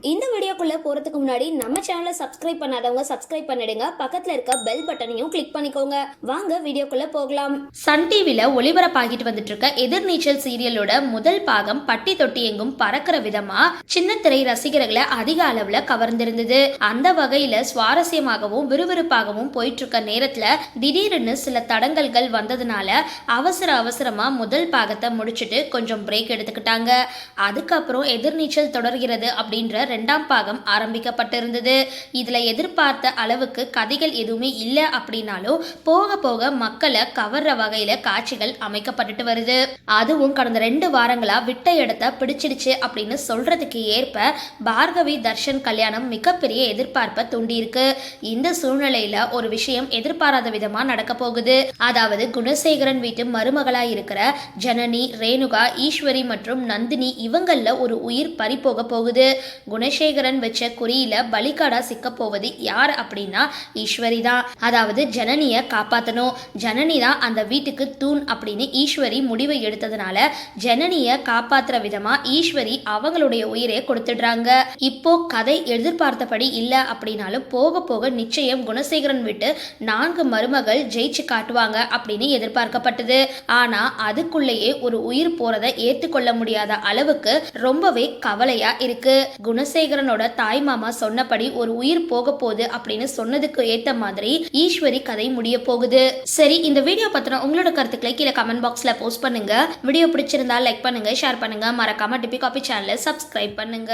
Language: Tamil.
இந்த வீடியோக்குள்ளே போறதுக்கு முன்னாடி நம்ம சேனலை சப்ஸ்கிரைப் பண்ணாதவங்க சப்ஸ்கிரைப் பண்ணிடுங்க. பக்கத்துல இருக்க பெல் பட்டனையும் கிளிக் பண்ணிக்கோங்க. வாங்க வீடியோக்குள்ளே போகலாம். சன் டிவியில் ஒளிபரப்பாகிட்டு வந்துட்டு இருக்க எதிர்நீச்சல் சீரியலோட முதல் பாகம் பட்டி தொட்டி எங்கும் பறக்கிற விதமா சின்ன திரை ரசிகர்களை அதிக அளவில் கவர்ந்திருந்தது. அந்த வகையில் சுவாரஸ்யமாகவும் விறுவிறுப்பாகவும் போயிட்டு இருக்க நேரத்தில் திடீர்னு சில தடங்கல்கள் வந்ததுனால அவசர அவசரமா முதல் பாகத்தை முடிச்சிட்டு கொஞ்சம் பிரேக் எடுத்துக்கிட்டாங்க. அதுக்கப்புறம் எதிர்நீச்சல் தொடர்கிறது அப்படின்ற ரெண்டாம் பாகம் ஆரம்பிக்கப்பட்டிருந்தது. இதுல எதிர்பார்த்த அளவுக்கு கதைகள் எதுவுமே இல்லை அப்படின்னாலும் போக போக மக்களை கவர்ற வகையில காட்சிகள் அமைக்கப்பட்டுட்டு வருது. அதுவும் கடந்த ரெண்டு வாரங்களா விட்ட இடத்த பிடிச்சிடுச்சு அப்படின்னு சொல்றதுக்கு ஏற்ப பார்கவி தர்ஷன் கல்யாணம் மிகப்பெரிய எதிர்பார்ப்பை தூண்டியிருக்கு. இந்த சூழ்நிலையில ஒரு விஷயம் எதிர்பாராத விதமா நடக்க போகுது. அதாவது குணசேகரன் வீட்டு மருமகளா இருக்கிற ஜனனி ரேணுகா ஈஸ்வரி மற்றும் நந்தினி இவங்கள ஒரு உயிர் பறி போக போகுது. குணசேகரன் வச்ச குறியில பலிகாடா சிக்க போவது யார் அப்படின்னா ஈஸ்வரி தான். அதாவது ஜனனிய காப்பாத்தணும். ஜனனி தான் அந்த வீட்டுக்கு தூண் அப்படின்னு ஈஸ்வரி முடிவை எடுத்ததுனால ஜனனிய காப்பாத்துற விதமா ஈஸ்வரி அவங்களுடைய உயிரை கொடுத்துடுறாங்க. இப்போ கதை எதிர்பார்த்தபடி இல்ல அப்படின்னாலும் போக போக நிச்சயம் குணசேகரன் விட்டு நான்கு மருமகள் ஜெயிச்சு காட்டுவாங்க அப்படின்னு எதிர்பார்க்கப்பட்டது. ஆனா அதுக்குள்ளேயே ஒரு உயிர் போறதை ஏத்துக்கொள்ள முடியாத அளவுக்கு ரொம்பவே கவலையா இருக்கு. குணசேகரனோட தாய் மாமா சொன்னபடி ஒரு உயிர் போக போகுது அப்படின்னு சொன்னதுக்கு ஏத்த மாதிரி ஈஸ்வரி கதை முடிய போகுது. சரி இந்த வீடியோ பத்தின உங்களோட கருத்துக்களை கீழே கமெண்ட் பாக்ஸ்ல போஸ்ட் பண்ணுங்க. வீடியோ பிடிச்சிருந்தா லைக் பண்ணுங்க ஷேர் பண்ணுங்க. மறக்காம டிபி காபி சேனலை சப்ஸ்கிரைப் பண்ணுங்க.